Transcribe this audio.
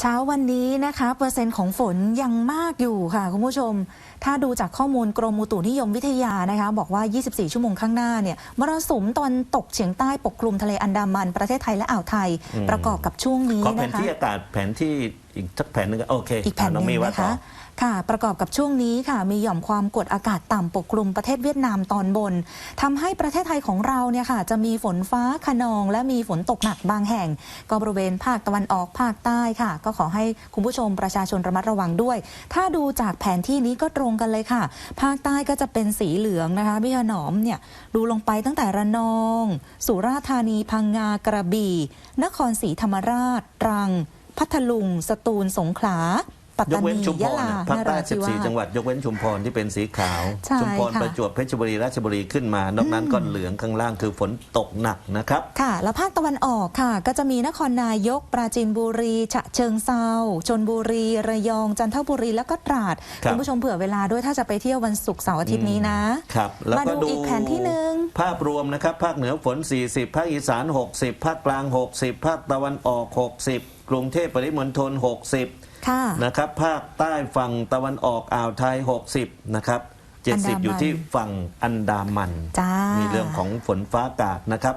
เช้าวันนี้นะคะเปอร์เซ็นต์ของฝนยังมากอยู่ค่ะคุณผู้ชม ถ้าดูจากข้อมูลกรมอุตุนิยมวิทยานะคะ บอกว่า 24 ชั่วโมงข้างหน้าเนี่ยมรสุมตอนตกเฉียงใต้ปกคลุมทะเลอันดามันประเทศไทยและอ่าวไทยอืมประกอบกับช่วงนี้ขอแผนนะคะที่อากาศแผนที่ อีกสักแผนหนึงก็โอเคอีกแผ่นหน้นึ่องงมีว่านะต่อ คะ ค่ะ ประกอบกับช่วงนี้ค่ะ มีหย่อมความกดอากาศต่ำปกคลุมประเทศเวียดนามตอนบนทำให้ประเทศไทยของเราเนี่ยค่ะ จะมีฝนฟ้าขนองและมีฝนตกหนักบางแห่ง ก็บริเวณภาคตะวันออกภาคใต้ค่ะ ก็ขอให้คุณผู้ชมประชาชนระมัดระวังด้วย ถ้าดูจากแผนที่นี้ก็ตรงกันเลยค่ะ ภาคใต้ก็จะเป็นสีเหลืองนะคะพี่ถนอมเนี่ยดูลงไปตั้งแต่ระนอง สุราษฎร์ธานีพังงากระบี่ นครศรีธรรมราชตรัง พัทลุง สตูลสงขลาปัตยตากเว้นนีชุมพยะรลานะภาคนใต้ราธิวา14 จัสงหวัด ยกเว้นชุมพรที่เป็นสีขาว ใช่ชุมพรค่ะ ประจวบเพชรบุรีราชบุรีขึ้นมานอกนั้นก็เหลืองข้างล่างคือฝนตกหนักนะครับ ค่ะ แล้วภาคตะวันออกค่ะ ก็จะมีนครนายก ปราจีนบุรี ฉะเชิงเซาชนบุรี ระยอง จันทบุรี แล้วก็ตราด ครับณผู้ชมเผื่อเวลาด้วยถ้าจะไปเที่ยววันศุกร์เสาร์อาทิตย์นี้นะ ครับแล้วมาก็ดูดูอีกแผนที่หนึ่ง ภาพรวมนะครับ ภาคเหนือฝน 40 ภาคอีสาน 60 ภาคกลาง 60 ภาคตะวันออก 60 กรุงเทพปริมณฑล60ค่ะนะครับภาคใต้ฝั่งตะวันออกอ่าวไทย 60นะครับอันดามัน 70 อยู่ที่ฝั่งอันดามัน จ้ามี มีเรื่องของฝนฟ้าอากาศนะครับ